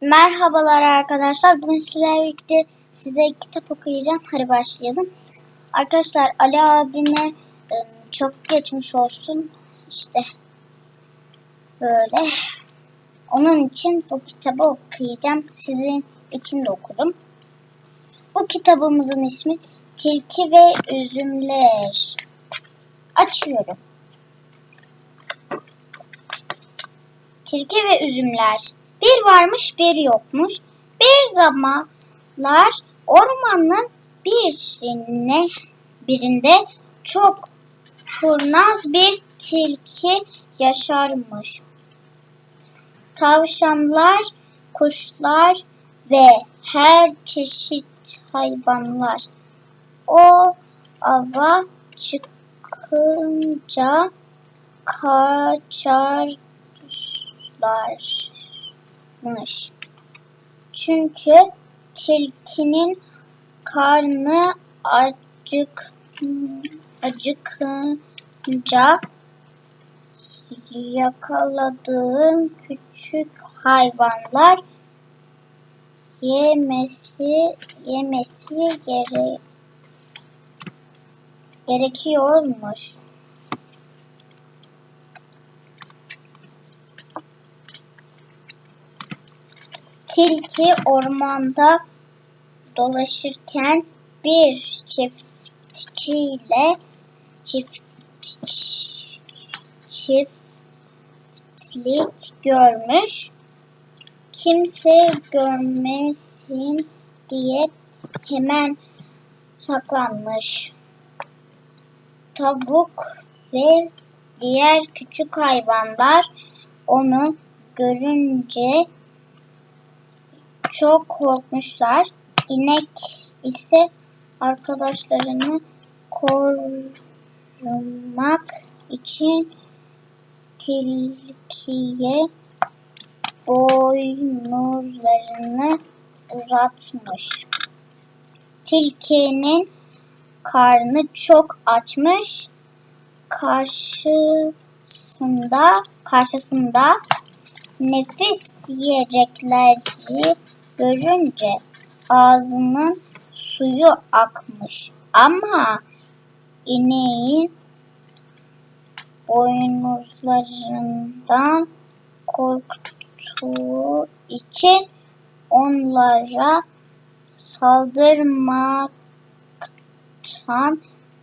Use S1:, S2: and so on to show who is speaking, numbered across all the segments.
S1: Merhabalar arkadaşlar. Bugün sizlerle birlikte size kitap okuyacağım. Hadi başlayalım. Arkadaşlar Ali abime e, çok geçmiş olsun. İşte böyle. Onun için bu kitabı okuyacağım. Sizin için de okurum. Bu kitabımızın ismi Tilki ve Üzümler. Açıyorum. Tilki ve Üzümler. Bir varmış bir yokmuş. Bir zamanlar ormanın birine, birinde çok kurnaz bir tilki yaşarmış. Tavşanlar, kuşlar ve her çeşit hayvanlar o ava çıkınca kaçarlarmış. Çünkü tilkinin karnı acık acıkınca yakaladığı küçük hayvanlar yemesi yemesi gere, gerekiyormuş. Tilki ormanda dolaşırken bir çiftçiyle çift çiftlik görmüş. Kimse görmesin diye hemen saklanmış. Tavuk ve diğer küçük hayvanlar onu görünce çok korkmuşlar. İnek ise arkadaşlarını korumak için tilkiye boynuzlarını uzatmış. Tilkinin karnı çok açmış. Karşısında karşısında nefis yiyecekleri görünce ağzının suyu akmış. Ama ineğin boynuzlarından korktuğu için onlara saldırmaktan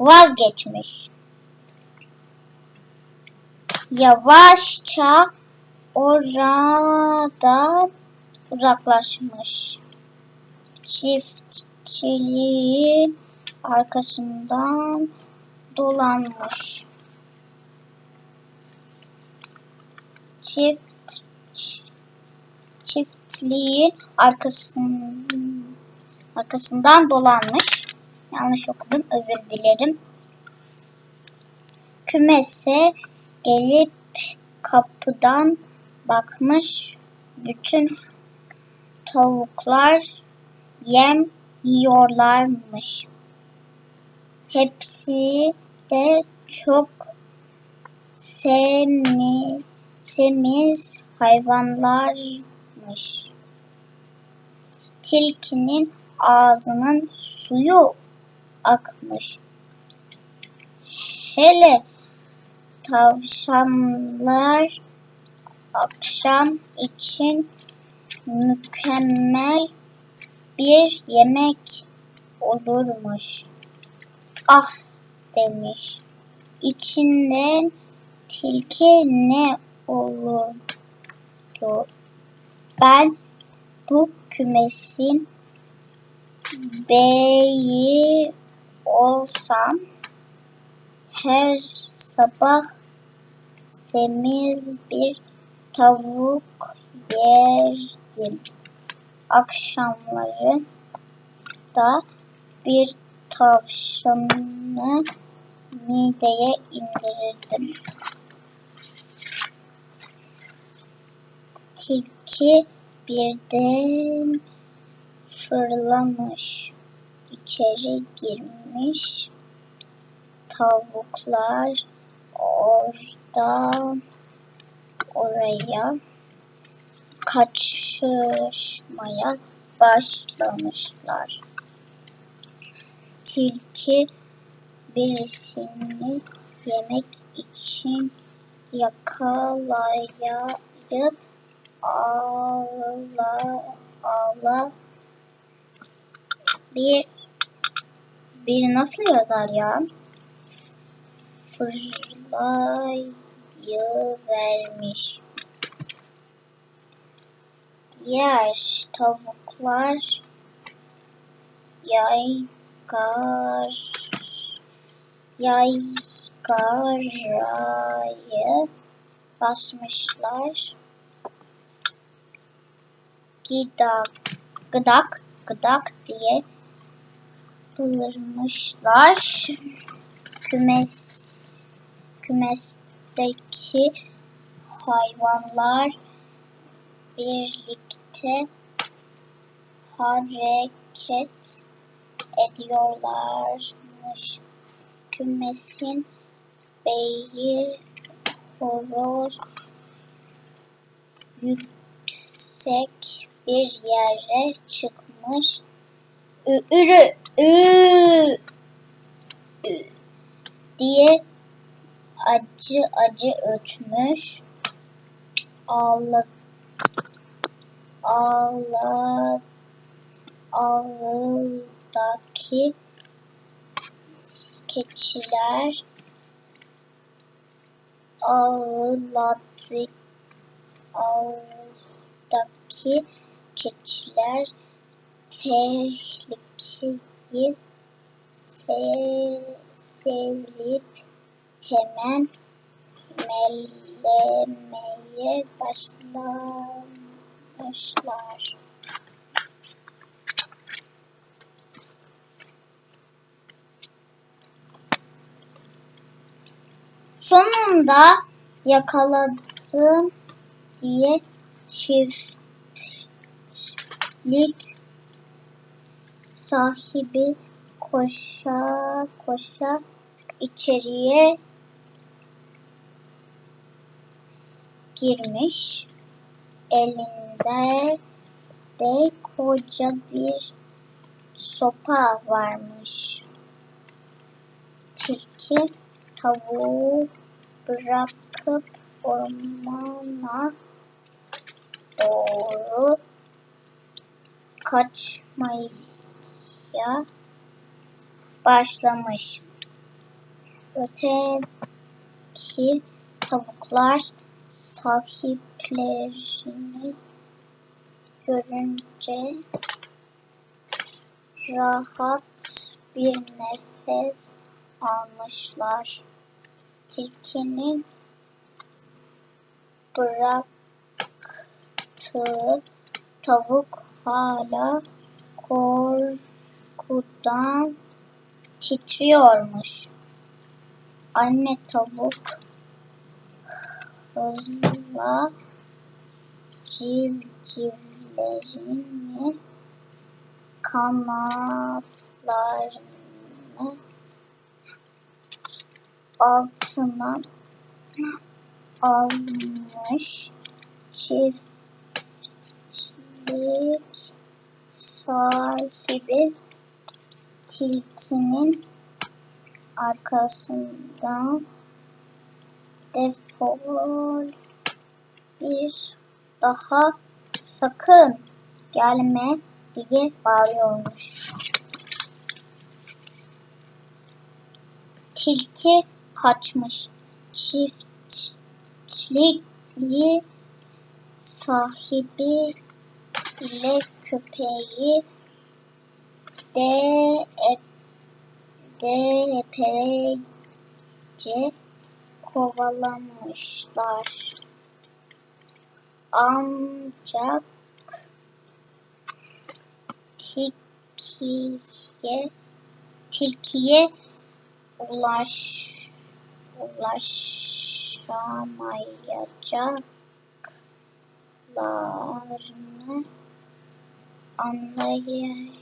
S1: vazgeçmiş. Yavaşça orada uzaklaşmış. Çiftçiliğin arkasından dolanmış. Çift çiftliğin arkasından arkasından dolanmış. Yanlış okudum. Özür dilerim. Kümese gelip kapıdan bakmış. Bütün tavuklar yem yiyorlarmış. Hepsi de çok semi, semiz hayvanlarmış. Tilkinin ağzının suyu akmış. Hele tavşanlar akşam için mükemmel bir yemek olurmuş. Ah demiş. İçinden tilki ne olurdu? Ben bu kümesin beyi olsam her sabah semiz bir tavuk yerdim. Akşamları da bir tavşanı mideye indirirdim. Tilki birden fırlamış, içeri girmiş. Tavuklar oradan oraya kaçışmaya başlamışlar. Tilki birisini yemek için yakalayıp ağla ağla bir bir nasıl yazar ya? Fırlayıvermiş. Diğer tavuklar yaygar yaygarayı basmışlar. Gidak, gıdak, gıdak diye bağırmışlar. Kümes, kümesteki hayvanlar birlikte hareket ediyorlarmış. Kümesin beyi horoz yüksek bir yere çıkmış. Ü- Ürü, ü, ü diye acı acı ötmüş. Ağla, ağla, ağıldaki keçiler ağladı ağıldaki keçiler tehlikeyi se sezip hemen mellemeye başlamışlar. Sonunda yakaladım diye çiftlik sahibi koşa koşa içeriye girmiş. Elinde de koca bir sopa varmış. Tilki tavuğu bırakıp ormana doğru kaçmaya başlamış. Öteki tavuklar sahiplerini görünce rahat bir nefes almışlar. Tilkinin bıraktığı tavuk hala korkudan titriyormuş. Anne tavuk hızla civcivlerini kanatlarını altına almış çiftlik sahibi tilkinin arkasından defol bir daha sakın gelme diye bağırıyormuş. Tilki kaçmış. Çiftlik sahibi ile köpeği de de epeyce kovalamışlar. Ancak tilkiye tilkiye ulaş ulaşamayacaklarını anlayınca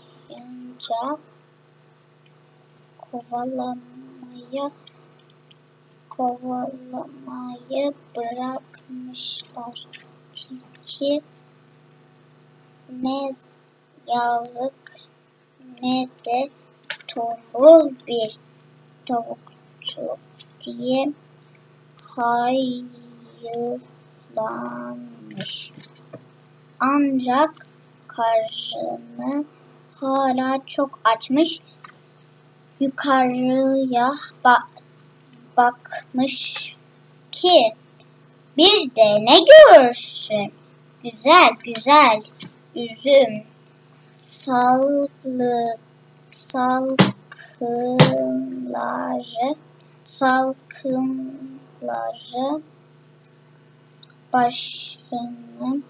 S1: kovalamaya kovalamayı bırakmışlar. Tilki ne yazık ne de tombul bir tavukçu diye hayıflanmış. Ancak karnı hala çok açmış. Yukarıya ba bakmış ki bir de ne görsün? Güzel güzel üzüm sallı salkımları salkımları başının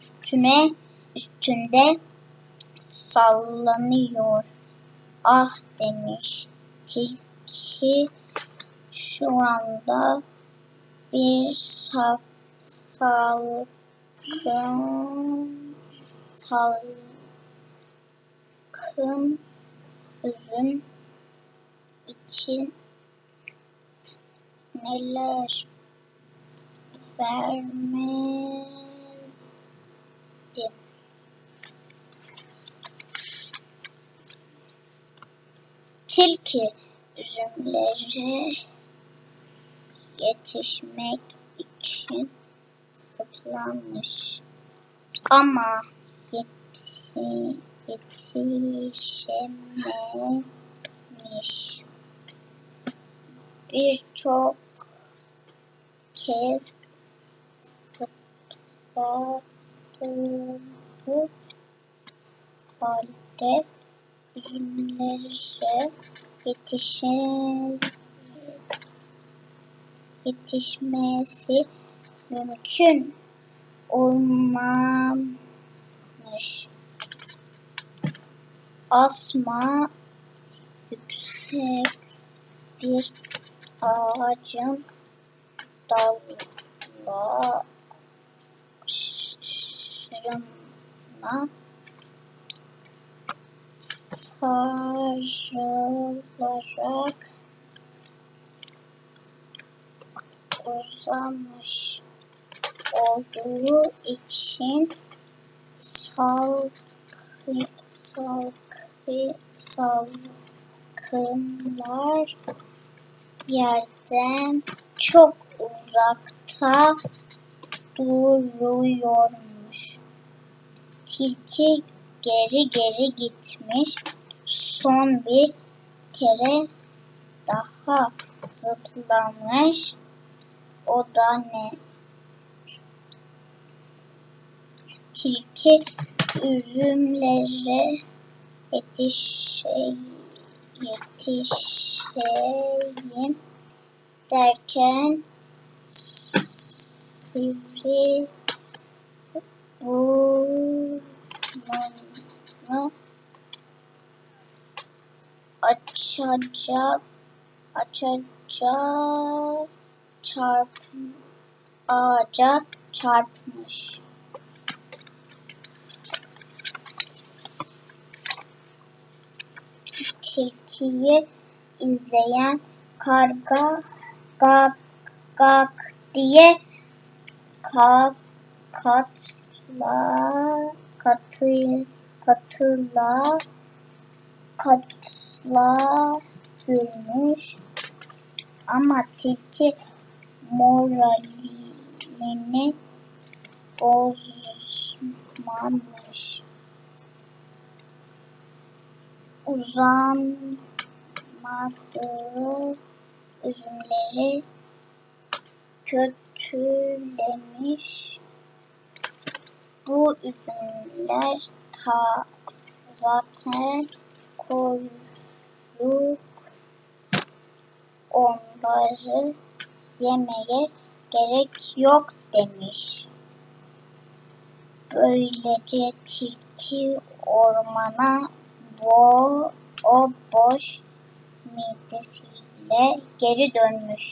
S1: üstüne üstünde sallanıyor. Ah demiş tilki şu anda bir sak, salkım salkım üzüm için neler vermezdi. Tilki üzümlere yetişmek için zıplamış. Ama yeti, yetişememiş. Birçok kez zıpladı bu halde üzümlere yetişe, yetişmesi mümkün olmamış. Asma yüksek bir ağacın dallarına sarılarak uzamış olduğu için salkı, salkı, salkımlar yerden çok uzakta duruyormuş. Tilki geri geri gitmiş. Son bir kere daha zıplamış. O da ne? Tilki üzümlere yetişeyim, yetişeyim derken sivri burnunu açacak açacak çarp ağaca çarpmış. Tilkiyi izleyen karga gak gak diye ka katla katı katıla katla gülmüş ama tilki moralini bozmamış. Uzanmadığı üzümleri kötülemiş. Bu üzümler ta zaten koruk onları yemeye gerek yok demiş. Böylece tilki ormana bo o boş midesiyle geri dönmüş.